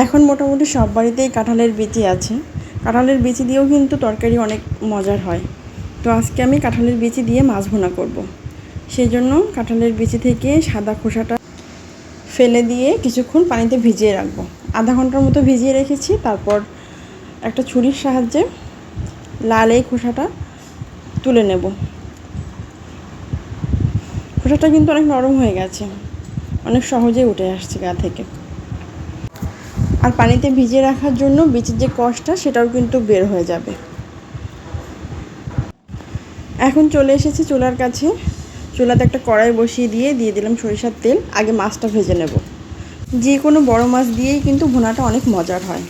এখন মোটামুটি সব বাড়িতেই কাঁঠালের বিচি আছে। কাঁঠালের বিচি দিয়েও কিন্তু তরকারি অনেক মজার হয়। তো আজকে আমি কাঁঠালের বিচি দিয়ে মাছ ভুনা করব। সেই জন্য কাঁঠালের বিচি থেকে সাদা খোসাটা ফেলে দিয়ে কিছুক্ষণ পানিতে ভিজিয়ে রাখব। আধা ঘণ্টার মতো ভিজিয়ে রেখেছি। তারপর একটা ছুরির সাহায্যে লাল এই খোসাটা তুলে নেব। খোসাটা কিন্তু অনেক নরম হয়ে গেছে। অনেক সহজেই উঠে আসছে গা থেকে। আর পানিতে ভিজিয়ে রাখার জন্য বীজের যে কষটা সেটাও কিন্তু বের হয়ে যাবে। এখন চলে এসেছি চুলার কাছে। চুলাতে একটা কড়াই বসিয়ে দিয়ে দিয়ে দিলাম সরিষার তেল। আগে মাছটা ভেজে নেব। যে কোনো বড় মাছ দিয়েই কিন্তু ভুনাটা অনেক মজার হয়।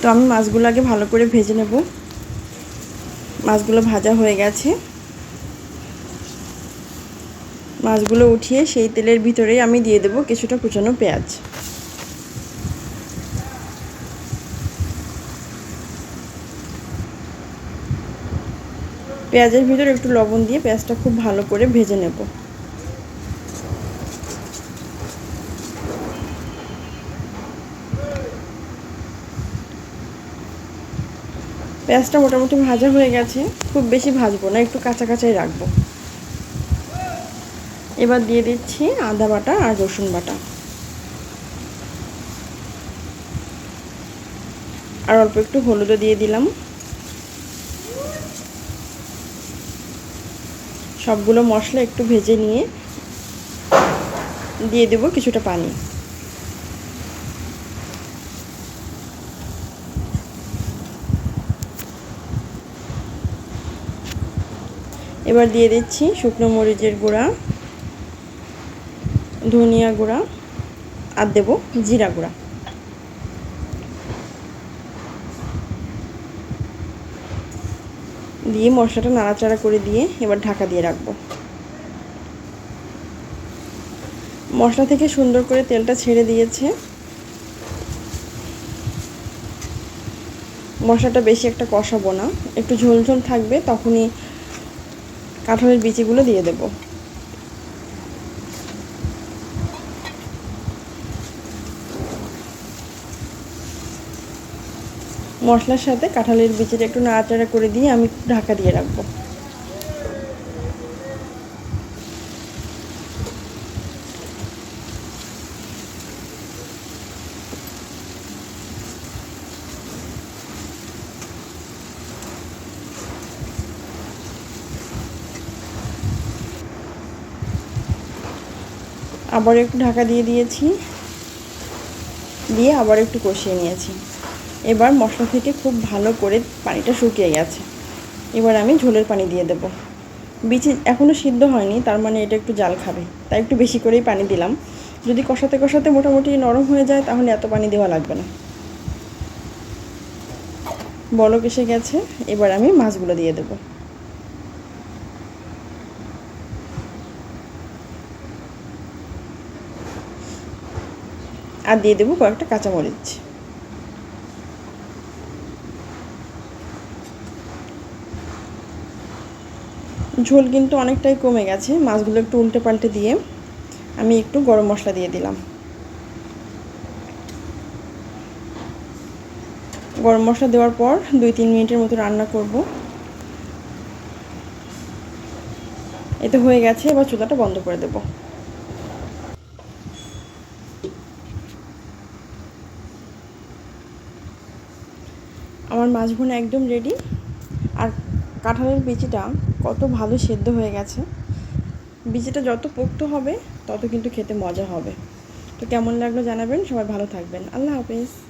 তো আমি মাছগুলো আগে ভালো করে ভেজে নেব। মাছগুলো ভাজা হয়ে গেছে। মাছগুলো উঠিয়ে সেই তেলের ভিতরেই আমি দিয়ে দেবো কিছুটা কুচানো পেঁয়াজ। পেঁয়াজের ভিতরে একটু লবণ দিয়ে পেঁয়াজটা খুব ভালো করে ভেজে নেব। পেঁয়াজটা মোটামুটি ভাজা হয়ে গেছে, খুব বেশি ভাজবো না, একটু কাঁচা কাঁচাই রাখব। এবার দিয়ে দিচ্ছি আদা বাটা আর রসুন বাটা। আর অল্প একটু হলুদও দিয়ে দিলাম। সবগুলো মশলা একটু ভেজে নিয়ে দিয়ে দেব কিছুটা পানি। এবার দিয়ে দিচ্ছি শুকনো মরিচের গুঁড়া, ধনিয়া গুঁড়া আর দেব জিরা গুঁড়া। দিয়ে মশলাটা নাড়াচাড়া করে দিয়ে এবার ঢাকা দিয়ে রাখব। মশলা থেকে সুন্দর করে তেলটা ছেড়ে দিয়েছে। মশলাটা বেশি একটা কষাবো না। একটু ঝোল ঝোল থাকবে, তখনই কাঁঠালের বিচিগুলো দিয়ে দেবো। মশলার সাথে কাঁঠালের বিচিটা একটু নাড়াচাড়া করে দিয়ে আমি ঢাকা দিয়ে রাখব। আবার একটু ঢাকা দিয়ে দিয়েছি, দিয়ে আবার একটু কষিয়ে নিয়েছি। এবার মশলা থেকে খুব ভালো করে পানিটা শুকিয়ে গেছে। এবার আমি ঝোলের পানি দিয়ে দেব। বিচি এখনও সিদ্ধ হয়নি, তার মানে এটা একটু জাল খাবে। তাই একটু বেশি করেই পানি দিলাম। যদি কষাতে কষাতে মোটামুটি নরম হয়ে যায়, তাহলে এত পানি দেওয়া লাগবে না। বলক এসে গেছে, এবার আমি মাছগুলো দিয়ে দেবো। আর দিয়ে দেবো কয়েকটা কাঁচামরিচ। ঝোল কিন্তু অনেকটাই কমে গেছে। মাছগুলো একটু উল্টে পাল্টে দিয়ে আমি একটু গরম মশলা দিয়ে দিলাম। গরম মশলা দেওয়ার পর দুই তিন মিনিটের মতো রান্না করব। এতে হয়ে গেছে, এবার চুলাটা বন্ধ করে দেব। আমার মাছ ভুনা একদম রেডি আর কাঁঠালের বিচিটা কত ভালো সেদ্ধ হয়ে গেছে। বিচিটা যত পোক্ত হবে, তত কিন্তু খেতে মজা হবে। তো কেমন লাগল জানাবেন, সবাই ভালো থাকবেন। আল্লাহ হাফিজ।